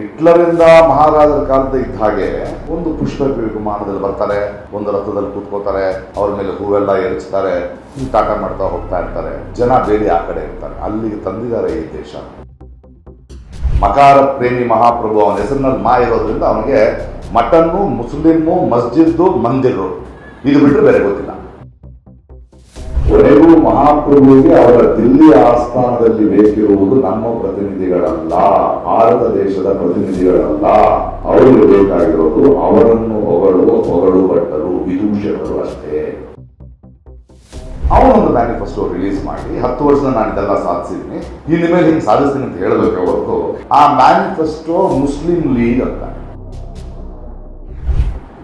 ಹಿಟ್ಲರಿಂದ ಮಹಾರಾಜರ ಕಾಲದ ಇದ್ದ ಹಾಗೆ ಒಂದು ಪುಷ್ಪ ವಿಮಾನದಲ್ಲಿ ಬರ್ತಾರೆ, ಒಂದು ರಥದಲ್ಲಿ ಕೂತ್ಕೋತಾರೆ, ಅವ್ರ ಮೇಲೆ ಹೂವೆಲ್ಲ ಎರಚ್ತಾರೆ ಟಾಟ ಮಾಡ್ತಾ ಹೋಗ್ತಾ ಇರ್ತಾರೆ. ಜನ ಬೇರೆ ಆ ಕಡೆ ಇರ್ತಾರೆ. ಅಲ್ಲಿಗೆ ತಂದಿದ್ದಾರೆ ಈ ದೇಶ. ಮಕಾರ ಪ್ರೇಮಿ ಮಹಾಪ್ರಭು ಅವನ ಹೆಸರಿನಲ್ಲಿ ಮಾ ಇರೋದ್ರಿಂದ ಅವನಿಗೆ ಮಟನ್ನು, ಮುಸ್ಲಿಮು, ಮಸ್ಜಿದ್ದು ಮಂದಿರು ಇದು ಬಿಟ್ಟರೆ ಬೇರೆ ಗೊತ್ತಿಲ್ಲ. ಕೊನೆಗೂ ಮಹಾಪ್ರಭುವಿಗೆ ಅವರ ದಿಲ್ಲಿ ಆಸ್ಥಾನದಲ್ಲಿ ಬೇಕಿರುವುದು ನಮ್ಮ ಪ್ರತಿನಿಧಿಗಳಲ್ಲ, ಭಾರತ ದೇಶದ ಪ್ರತಿನಿಧಿಗಳಲ್ಲ. ಅವರಿಗೆ ಬೇಕಾಗಿರೋದು ಅವರನ್ನು ಹೊಗಳು ಹೊಗಳು ಭಟ್ಟರು ವಿದೂಷಕರು ಅಷ್ಟೇ. ಅವನೊಂದು ಮ್ಯಾನಿಫೆಸ್ಟೋ ರಿಲೀಸ್ ಮಾಡಿ, ಹತ್ತು ವರ್ಷದ ನಾನು ಇದೆಲ್ಲ ಸಾಧಿಸಿದ್ದೀನಿ ಇನ್ನು ಮೇಲೆ ಹಿಂಗೆ ಸಾಧಿಸ್ತೀನಿ ಅಂತ ಹೇಳಬೇಕು ಹೊರತು ಆ ಮ್ಯಾನಿಫೆಸ್ಟೋ ಮುಸ್ಲಿಂ ಲೀಗ್ ಅಂತ.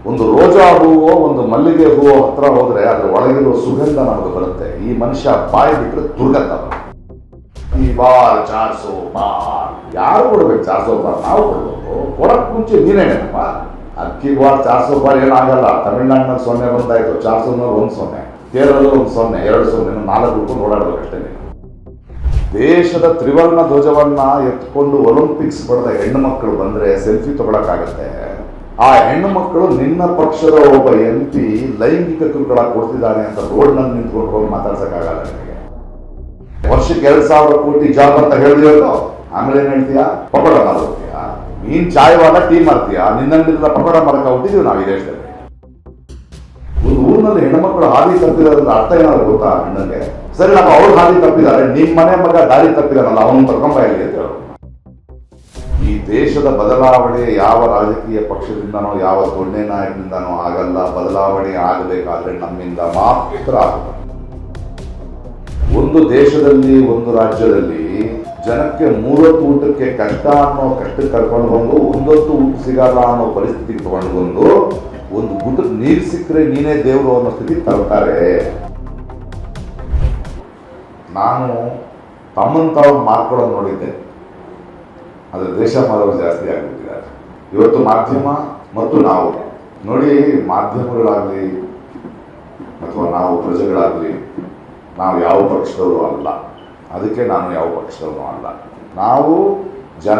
ಒಂದು ರೋಜಾ ಹೂವು ಒಂದು ಮಲ್ಲಿಗೆ ಹೂವು ಹತ್ರ ಹೋದ್ರೆ ಅದ್ರ ಒಳಗಿರುವ ಸುಗಂಧ ನಮಗೆ ಬರುತ್ತೆ. ಈ ಮನುಷ್ಯ ಬಾಯಿ ಬಿಟ್ಟರೆ ದುರ್ಗಂಧ ಈ ಬಾರ್ ಚಾರ್ಸೋ ಬಾರ್. ಯಾರು ಕೊಡ್ಬೇಕು ಚಾರ್ಸೋ ಬಾರ್? ನಾವು ಕೊಡ್ಬೇಕು. ಕೊಡಕ್ ಮುಂಚೆ ನೀನೇನಪ್ಪ ಅಕ್ಕಿ ಬಾರ್ ಚಾರ್ಸೋ ಬಾರ್ ಏನಾಗಲ್ಲ ತಮಿಳ್ನಾಡಿನಲ್ಲಿ ಸೊನ್ನೆ ಬಂದಾಯ್ತು ಚಾರ್ಸೋನಲ್ಲಿ ಒಂದು ಸೊನ್ನೆ. ಕೇರಳದಲ್ಲಿ ಒಂದು ಸೊನ್ನೆ. ಎರಡು ಸೊನ್ನೆ. ನಾಲ್ಕು ಹುಡ್ಕೊಂಡು ಓಡಾಡ್ಬೇಕಷ್ಟೇ ದೇಶದ ತ್ರಿವರ್ಣ ಧ್ವಜವನ್ನ ಎತ್ಕೊಂಡು ಒಲಿಂಪಿಕ್ಸ್ ಪಡೆದ ಹೆಣ್ಣು ಮಕ್ಕಳು ಬಂದ್ರೆ ಸೆಲ್ಫಿ ತಗೊಳಕ್ಕಾಗತ್ತೆ. ಆ ಹೆಣ್ಣು ಮಕ್ಕಳು ನಿನ್ನ ಪಕ್ಷದ ಒಬ್ಬ ಎಂ ಪಿ ಲೈಂಗಿಕ ಕಿರುಕುಳ ಕೊಡ್ತಿದ್ದಾನೆ ಅಂತ ರೋಡ್ನಲ್ಲಿ ನಿಂತ್ಕೊಂಡು ಹೋಗಿ ಮಾತಾಡ್ಸಕ್ಕಾಗಲ್ಲ ನಿಮಗೆ ವರ್ಷಕ್ಕೆ ಎರಡ್ ಸಾವಿರ ಕೋಟಿ ಜಾಬ್ ಅಂತ ಹೇಳಿದ್ರು ಆಮೇಲೆ ಏನ್ ಹೇಳ್ತೀಯಾ? ಪಕೋಡ ಮಾಡ್ತೀಯಾ ನೀನ್ ಚಾಯವಾದ ಟೀ ಮಾಡ್ತೀಯಾ? ನಿನ್ನಿಂದ ಪಕೋಡ ಮಾಡಕ್ಕೆ ಹುಟ್ಟಿದೀವಿ ನಾವು ಈ ದೇಶದಲ್ಲಿ. ಒಂದು ಊರಿನಲ್ಲಿ ಹೆಣ್ಮಕ್ಳು ಹಾದಿ ತಪ್ಪಿದಾರ ಅರ್ಥ ಏನಾದ್ರು ಗೊತ್ತಾ ಹೆಣ್ಣಂಗೆ ಸರಿ ನಾವು ಅವ್ರು ಹಾದಿ ತಪ್ಪಿದ್ದಾರೆ ನಿಮ್ಮ ಮನೆ ಮಗ ದಾರಿ ತಪ್ಪಿದಾರಲ್ಲ ಅವನು ಕರ್ಕೊಂಬ ಇಲ್ಲಿ ಅಂತ ಹೇಳು. ಈ ದೇಶದ ಬದಲಾವಣೆ ಯಾವ ರಾಜಕೀಯ ಪಕ್ಷದಿಂದನೋ, ಯಾವ ದೊಣ್ಣೆ ನಾಯಕನಿಂದನೋ ಆಗಲ್ಲ. ಬದಲಾವಣೆ ಆಗಬೇಕಾದ್ರೆ ನಮ್ಮಿಂದ ಮಾತ್ರ ಆಗುತ್ತೆ. ಒಂದು ದೇಶದಲ್ಲಿ, ಒಂದು ರಾಜ್ಯದಲ್ಲಿ ಜನಕ್ಕೆ ಮೂವತ್ತು ಊಟಕ್ಕೆ ಕಷ್ಟ ಅನ್ನೋ ಕಷ್ಟ ಕರ್ಕೊಂಡು ಬಂದು, ಒಂದೊತ್ತು ಊಟ ಸಿಗಲ್ಲ ಅನ್ನೋ ಪರಿಸ್ಥಿತಿ ತಗೊಂಡು ಬಂದು, ಒಂದು ಗುಡ್ಡ ನೀರು ಸಿಕ್ಕರೆ ನೀನೇ ದೇವರು ಅನ್ನೋ ಸ್ಥಿತಿ ತರ್ತಾರೆ. ನಾನು ತಮ್ಮನ್ ತಾವು ಮಾರ್ಕೊಳ್ಳೋದು ನೋಡಿದ್ದೆ. ಆದರೆ ದೇಶ ಮಾಡುವ ಜಾಸ್ತಿ ಆಗ್ಬಿಟ್ಟಿದ್ದಾರೆ. ಇವತ್ತು ಮಾಧ್ಯಮ ಮತ್ತು ನಾವು. ನೋಡಿ, ಮಾಧ್ಯಮಗಳಾಗಲಿ ಅಥವಾ ನಾವು ಪ್ರಜೆಗಳಾಗಲಿ, ನಾವು ಯಾವ ಪಕ್ಷದವರು ಅಲ್ಲ. ಅದಕ್ಕೆ ನಾನು ಯಾವ ಪಕ್ಷದವನು ಅಲ್ಲ. ನಾವು ಜನ,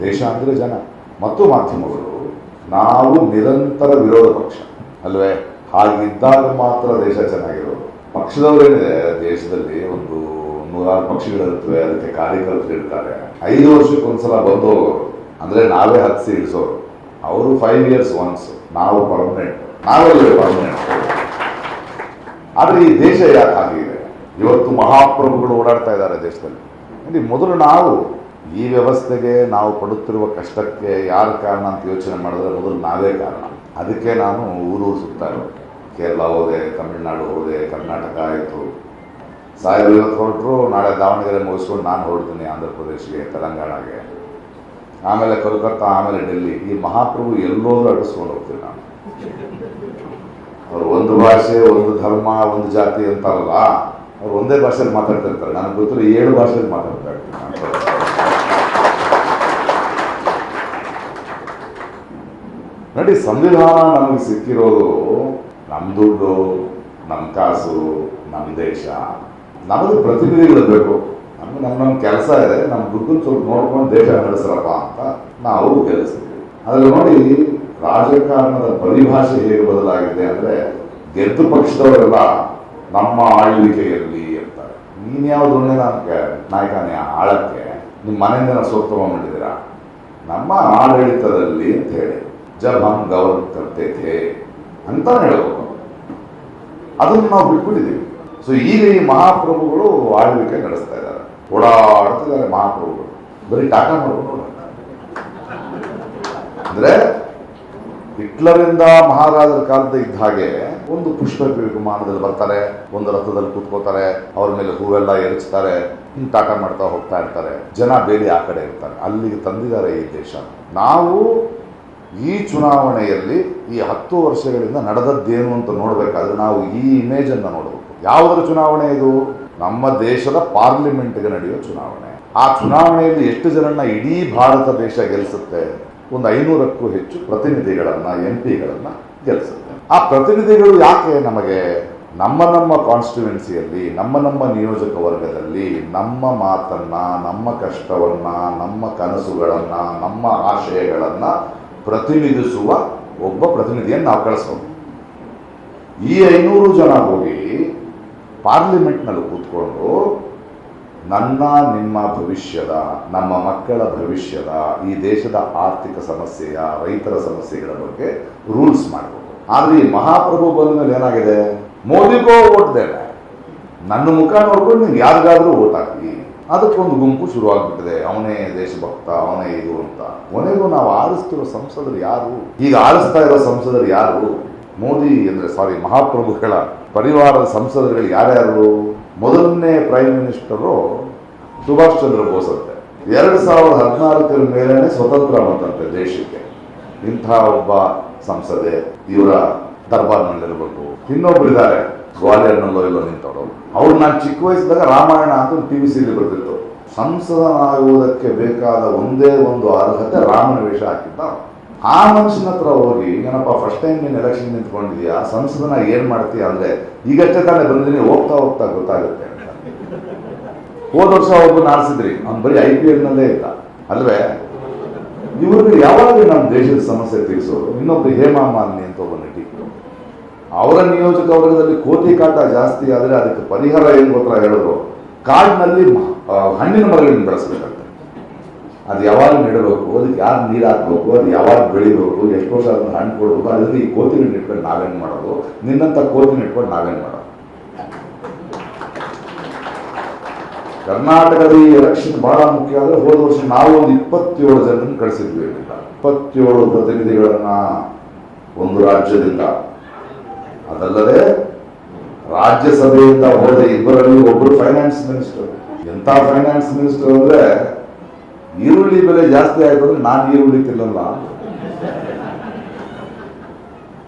ದೇಶ ಅಂದರೆ ಜನ. ಮತ್ತು ಮಾಧ್ಯಮಗಳು, ನಾವು ನಿರಂತರ ವಿರೋಧ ಪಕ್ಷ. ಅಲ್ವೇ? ಹಾಗಿದ್ದಾಗ ಮಾತ್ರ ದೇಶ ಚೆನ್ನಾಗಿರೋದು. ಪಕ್ಷದವರೇನಿದೆ ದೇಶದಲ್ಲಿ ಒಂದು ನೂರಾರು ಪಕ್ಷಗಳಿರ್ತವೆ ಅದಕ್ಕೆ ಕಾರ್ಯಕರ್ತರು ಇರ್ತಾರೆ. ಐದು ವರ್ಷಕ್ಕೊಂದ್ಸಲ ಬಂದು ಹೋಗೋರು. ಅಂದ್ರೆ ನಾವೇ ಹತ್ತಿಸಿ ಇಳಿಸೋರು. ಅವರು ಫೈವ್ ಇಯರ್ಸ್ ಒನ್ಸ್ ನಾವು ಪರ್ಮನೆಂಟ್ ನಾವೆಲ್ಲ ಪರ್ಮನೆಂಟ್ ಆದ್ರೆ ಈ ದೇಶ ಯಾಕೆ ಆಗಿದೆ ಇವತ್ತು ಮಹಾಪ್ರಭುಗಳು ಓಡಾಡ್ತಾ ಇದ್ದಾರೆ ದೇಶದಲ್ಲಿ. ಇಲ್ಲಿ ಮೊದಲು ನಾವು ಈ ವ್ಯವಸ್ಥೆಗೆ ನಾವು ಪಡುತ್ತಿರುವ ಕಷ್ಟಕ್ಕೆ ಯಾರು ಕಾರಣ ಅಂತ ಯೋಚನೆ ಮಾಡಿದ್ರೆ ಮೊದಲು ನಾವೇ ಕಾರಣ. ಅದಕ್ಕೆ ನಾನು ಊರೂರು ಸುತ್ತಾ ಇರೋದು. ಕೇರಳ ಹೋದೆ, ತಮಿಳುನಾಡು ಹೋದೆ, ಕರ್ನಾಟಕ ಆಯಿತು. ಸಾಹೇಬ್ ಇವತ್ತು ಹೊರಟರು ನಾಳೆ ದಾವಣಗೆರೆ ಮುಗಿಸ್ಕೊಂಡು ನಾನು ಹೊರಡ್ತೀನಿ ಆಂಧ್ರ ಪ್ರದೇಶಗೆ, ತೆಲಂಗಾಣಗೆ. ಆಮೇಲೆ ಕೋಲ್ಕತ್ತಾ, ಆಮೇಲೆ ಡೆಲ್ಲಿ. ಈ ಮಹಾಪ್ರಭು ಎಲ್ಲೋದ್ರೂ ಅಡಿಸ್ಕೊಂಡು ಹೋಗ್ತೀನಿ ನಾನು. ಅವರು ಒಂದು ಭಾಷೆ, ಒಂದು ಧರ್ಮ, ಒಂದು ಜಾತಿ ಅಂತಾರಲ್ಲ, ಅವ್ರು ಒಂದೇ ಭಾಷೆಯಲ್ಲಿ ಮಾತಾಡ್ತಿರ್ತಾರೆ. ನನಗೆ ಗೊತ್ತಿಲ್ಲ ಏಳು ಭಾಷೆಯಲ್ಲಿ ಮಾತಾಡ್ತಾ ಇರ್ತೀನಿ. ನೋಡಿ, ಸಂವಿಧಾನ ನಮಗೆ ಸಿಕ್ಕಿರೋದು ನಮ್ಮ ದುಡ್ಡು ನಮ್ಮ ಕಾಸು ನಮ್ಮ ದೇಶ. ನಮಗೆ ಪ್ರತಿನಿಧಿಗಳು ಬೇಕು. ನಮ್ಗೆ ನಮ್ಮ ನಮ್ಮ ಕೆಲಸ ಇದೆ. ನಮ್ಮ ದುಡ್ಡು ಸ್ವಲ್ಪ ನೋಡ್ಕೊಂಡು ದೇಶ ನಡೆಸಲಪ್ಪ ಅಂತ ನಾವು ಗೆಲ್ಲಿಸಿದ್ವಿ. ಅದ್ರಲ್ಲಿ ನೋಡಿ, ರಾಜಕಾರಣದ ಪರಿಭಾಷೆ ಹೇಗೆ ಬದಲಾಗಿದೆ ಅಂದರೆ ಗೆದ್ದು ಪಕ್ಷದವರೆಲ್ಲ ನಮ್ಮ ಆಳ್ವಿಕೆಯಲ್ಲಿ ಅಂತಾರೆ ನೀನು ಯಾವ ದೊಣ್ಣೆ ನಾಯಕ, ನಾಯಕನೇ ಆಳಕ್ಕೆ ನಿಮ್ಮ ಮನೆಯಿಂದ ಸೋತ್ ತಗೊಂಡ್ಬಿಟ್ಟಿದ್ದೀರಾ ನಮ್ಮ ಆಡಳಿತದಲ್ಲಿ ಅಂತ ಹೇಳಿ ಜಬ್ ಹಮ್ ಗೌರವ ಕರ್ತೈತೆ ಅಂತ ಹೇಳ್ಬೇಕು ಅದನ್ನು ನಾವು ಬಿಟ್ಬಿಟ್ಟಿದ್ದೀವಿ. ಸೊ ಈಗ ಈ ಮಹಾಪ್ರಭುಗಳು ಆಳ್ವಿಕೆ ನಡೆಸ್ತಾ ಇದ್ದಾರೆ. ಓಡಾಡ್ತಿದ್ದಾರೆ ಮಹಾಪ್ರಭುಗಳು. ಬರೀ ಟಾಟಾ ಮಾಡ್ಕೊಂಡು. ಅಂದ್ರೆ, ಹಿಟ್ಲರಿಂದ ಮಹಾರಾಜರ ಕಾಲದ ಇದ್ದ ಹಾಗೆ ಒಂದು ಪುಷ್ಪ ವಿಮಾನದಲ್ಲಿ ಬರ್ತಾರೆ, ಒಂದು ರಥದಲ್ಲಿ ಕೂತ್ಕೋತಾರೆ, ಅವ್ರ ಮೇಲೆ ಹೂವೆಲ್ಲ ಎರಚ್ತಾರೆ ಹಿಂಗೆ ಟಾಟ ಮಾಡ್ತಾ ಹೋಗ್ತಾ ಇರ್ತಾರೆ. ಜನ ಬೇರೆ ಆ ಕಡೆ ಇರ್ತಾರೆ. ಅಲ್ಲಿಗೆ ತಂದಿದ್ದಾರೆ ಈ ದೇಶ. ನಾವು ಈ ಚುನಾವಣೆಯಲ್ಲಿ ಈ ಹತ್ತು ವರ್ಷಗಳಿಂದ ನಡೆದದ್ದೇನು ಅಂತ ನೋಡಬೇಕಾದ್ರೆ ನಾವು ಈ ಇಮೇಜನ್ನು ನೋಡಬೇಕು. ಯಾವುದರ ಚುನಾವಣೆ ಇದು? ನಮ್ಮ ದೇಶದ ಪಾರ್ಲಿಮೆಂಟ್ಗೆ ನಡೆಯುವ ಚುನಾವಣೆ. ಆ ಚುನಾವಣೆಯಲ್ಲಿ ಎಷ್ಟು ಜನನ್ನ ಇಡೀ ಭಾರತ ದೇಶ ಗೆಲ್ಲಿಸುತ್ತೆ ಒಂದು ಐನೂರಕ್ಕೂ ಹೆಚ್ಚು ಪ್ರತಿನಿಧಿಗಳನ್ನ ಎಂ ಪಿಗಳನ್ನ ಗೆಲ್ಲಿಸುತ್ತೆ ಆ ಪ್ರತಿನಿಧಿಗಳು ಯಾಕೆ ನಮಗೆ ನಮ್ಮ ನಮ್ಮ ಕಾನ್ಸ್ಟಿಟ್ಯುವೆನ್ಸಿಯಲ್ಲಿ ನಮ್ಮ ನಮ್ಮ ನಿಯೋಜಕ ವರ್ಗದಲ್ಲಿ, ನಮ್ಮ ಮಾತನ್ನ, ನಮ್ಮ ಕಷ್ಟವನ್ನ, ನಮ್ಮ ಕನಸುಗಳನ್ನ, ನಮ್ಮ ಆಶಯಗಳನ್ನ ಪ್ರತಿನಿಧಿಸುವ ಒಬ್ಬ ಪ್ರತಿನಿಧಿಯನ್ನು ನಾವು ಕಳಿಸ್ಬೋದು. ಈ ಐನೂರು ಜನ ಹೋಗಿ ಪಾರ್ಲಿಮೆಂಟ್ನಲ್ಲಿ ಕೂತ್ಕೊಂಡು ನನ್ನ, ನಿಮ್ಮ ಭವಿಷ್ಯದ, ನಮ್ಮ ಮಕ್ಕಳ ಭವಿಷ್ಯದ, ಈ ದೇಶದ ಆರ್ಥಿಕ ಸಮಸ್ಯೆಯ, ರೈತರ ಸಮಸ್ಯೆಗಳ ಬಗ್ಗೆ ರೂಲ್ಸ್ ಮಾಡಬೇಕು. ಆದ್ರೆ ಈ ಮಹಾಪ್ರಭು ಬಂದ ಮೇಲೆ ಏನಾಗಿದೆ ಮೋದಿಗೋ ಓಟ್ ದೇವೆ ನನ್ನ ಮುಖ ನೋಡ್ಕೊಂಡು ನೀವು ಯಾರಿಗಾದ್ರೂ ಓಟ್ ಹಾಕಿ ಅದಕ್ಕೊಂದು ಗುಂಪು ಶುರುವಾಗ್ಬಿಟ್ಟಿದೆ. ಅವನೇ ದೇಶಭಕ್ತ, ಅವನೇ ಇದು ಅಂತ. ಕೊನೆಗೂ ನಾವು ಆರಿಸ್ತಿರೋ ಸಂಸದರು ಯಾರು? ಈಗ ಆರಿಸ್ತಾ ಇರೋ ಸಂಸದರು ಯಾರು? ಮೋದಿ ಅಂದರೆ ಸಾರಿ ಮಹಾಪ್ರಭುಗಳ ಪರಿವಾರದ ಸಂಸದರುಗಳು ಯಾರ್ಯಾರು? ಮೊದಲನೇ ಪ್ರೈಮ್ ಮಿನಿಸ್ಟರು ಸುಭಾಷ್ ಚಂದ್ರ ಬೋಸ್ ಅಂತೆ. ಎರಡು ಸಾವಿರದ ಹದಿನಾಲ್ಕರ ಮೇಲೇ ಸ್ವತಂತ್ರ ಬಂತಂತೆ ದೇಶಕ್ಕೆ. ಇಂಥ ಒಬ್ಬ ಸಂಸದೆ ಇವರ ದರ್ಬಾರ್ನಲ್ಲಿರಬೇಕು. ಇನ್ನೊಬ್ರು ಇದ್ದಾರೆ ಗ್ವಾಲಿಯರ್ನಲ್ಲೋ ನಿಂತವರು. ಅವ್ರು ನಾನು ಚಿಕ್ಕ ವಯಸ್ಸಿದಾಗ ರಾಮಾಯಣ ಅಂತ ಟಿ ವಿ ಸಿಲಿ ಬರ್ತಿತ್ತು ಸಂಸದನಾಗುವುದಕ್ಕೆ ಬೇಕಾದ ಒಂದೇ ಒಂದು ಅರ್ಹತೆ ರಾಮನ ವೇಷ ಹಾಕಿದ್ದ. ಆ ಮನುಷ್ಯನ ಹತ್ರ ಹೋಗಿ ಏನಪ್ಪ ಫಸ್ಟ್ ಟೈಮ್ ನೀನು ಎಲೆಕ್ಷನ್ ನಿಂತ್ಕೊಂಡಿದ್ಯಾ? ಸಂಸದನ ಏನ್ ಮಾಡ್ತೀಯ? ಅಂದ್ರೆ ಈಗಷ್ಟೇ ತಾನೇ ಬಂದಿದ್ದೀನಿ, ಹೋಗ್ತಾ ಹೋಗ್ತಾ ಗೊತ್ತಾಗುತ್ತೆ ಹೋದ ವರ್ಷ ಒಬ್ಬನ ಆರಿಸಿದ್ರಿ ಅವ್ನು ಬರೀ ಐ ಪಿ ಎಲ್ ನಲ್ಲೇ ಇದ್ದ ಅಲ್ವೇ? ಇವ್ರಿಗೆ ಯಾವಾಗ ನಮ್ಮ ದೇಶದ ಸಮಸ್ಯೆ ತೀರಿಸೋರು. ಇನ್ನೊಬ್ರು ಹೇಮಾ ಮಾಲಿನಿ ಅಂತ ಒಬ್ಬ ನಟಿ. ಅವರ ನಿಯೋಜಕ ವರ್ಗದಲ್ಲಿ ಕೋತಿ ಕಾಟ ಜಾಸ್ತಿ ಆದರೆ ಅದಕ್ಕೆ ಪರಿಹಾರ ಏನು ಗೊತ್ತಾ ಹೇಳಿದ್ರು ಕಾಡಿನಲ್ಲಿ ಹಣ್ಣಿನ ಮರಗಳನ್ನು ಬೆಳೆಸ್ಬೇಕಂತೆ ಅದು ಯಾವಾಗ ನೆಡಬೇಕು ಅದಕ್ಕೆ ಯಾರು ನೀರು ಹಾಕ್ಬೇಕು, ಅದು ಯಾವಾಗ ಬೆಳಿಬೇಕು, ಎಷ್ಟು ವರ್ಷ ಅದನ್ನ ಹಣ್ಣು ಕೊಡಬೇಕು ಅದರಲ್ಲಿ ಈ ಕೋತಿನ ಇಟ್ಕೊಂಡು ನಾವೇನು ಮಾಡೋದು ನಿನ್ನಂಥ ಕೋತಿನ ಇಟ್ಕೊಂಡು ನಾವೇನು ಮಾಡೋದು. ಕರ್ನಾಟಕದಲ್ಲಿ ಎಲೆಕ್ಷನ್ ಬಹಳ ಮುಖ್ಯ ಆದರೆ ಹೋದ ವರ್ಷ ನಾವು ಒಂದು ಇಪ್ಪತ್ತೇಳು ಜನರನ್ನು ಕಳಿಸಿದ್ವಿ ಇಪ್ಪತ್ತೇಳು ಪ್ರತಿನಿಧಿಗಳನ್ನ ಒಂದು ರಾಜ್ಯದಿಂದ. ಅದಲ್ಲದೆ ರಾಜ್ಯಸಭೆಯಿಂದ ಹೋದ ಇಬ್ಬರಲ್ಲಿ ಒಬ್ಬರು ಫೈನಾನ್ಸ್ ಮಿನಿಸ್ಟರ್ ಎಂಥ ಫೈನಾನ್ಸ್ ಮಿನಿಸ್ಟರ್ ಅಂದ್ರೆ ಈರುಳ್ಳಿ ಬೆಲೆ ಜಾಸ್ತಿ ಆಯ್ತು ಅಂದ್ರೆ ನಾನು ಈರುಳ್ಳಿ ತಿನ್ನಲ್ಲ.